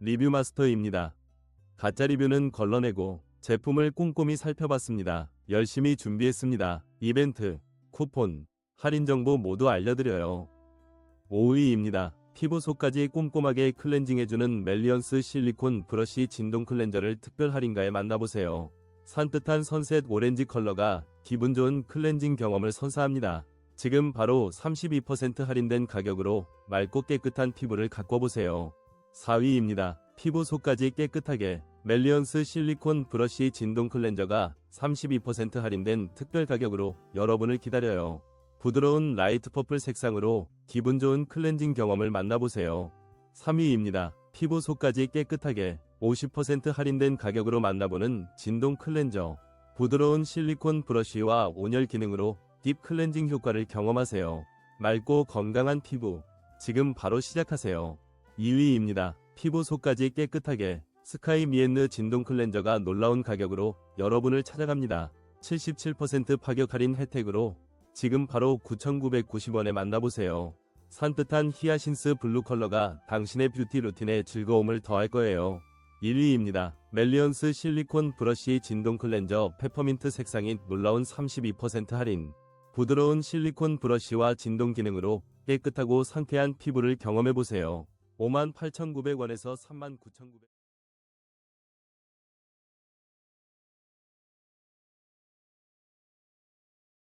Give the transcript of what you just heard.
리뷰 마스터입니다. 가짜 리뷰는 걸러내고 제품을 꼼꼼히 살펴봤습니다. 열심히 준비했습니다. 이벤트, 쿠폰, 할인 정보 모두 알려드려요. 5위입니다. 피부 속까지 꼼꼼하게 클렌징해주는 멜리언스 실리콘 브러쉬 진동 클렌저를 특별 할인가에 만나보세요. 산뜻한 선셋 오렌지 컬러가 기분 좋은 클렌징 경험을 선사합니다. 지금 바로 32% 할인된 가격으로 맑고 깨끗한 피부를 가꿔보세요. 4위입니다. 피부 속까지 깨끗하게 멜리언스 실리콘 브러쉬 진동 클렌저가 32% 할인된 특별 가격으로 여러분을 기다려요. 부드러운 라이트 퍼플 색상으로 기분 좋은 클렌징 경험을 만나보세요. 3위입니다. 피부 속까지 깨끗하게 50% 할인된 가격으로 만나보는 진동 클렌저. 부드러운 실리콘 브러쉬와 온열 기능으로 딥 클렌징 효과를 경험하세요. 맑고 건강한 피부. 지금 바로 시작하세요. 2위입니다. 피부 속까지 깨끗하게 스카이 미엔느 진동 클렌저가 놀라운 가격으로 여러분을 찾아갑니다. 77% 파격 할인 혜택으로 지금 바로 9,990원에 만나보세요. 산뜻한 히아신스 블루 컬러가 당신의 뷰티 루틴에 즐거움을 더할 거예요. 1위입니다. 멜리언스 실리콘 브러쉬 진동 클렌저 페퍼민트 색상이 놀라운 32% 할인. 부드러운 실리콘 브러쉬와 진동 기능으로 깨끗하고 상쾌한 피부를 경험해보세요. 58,900원에서 39,900원.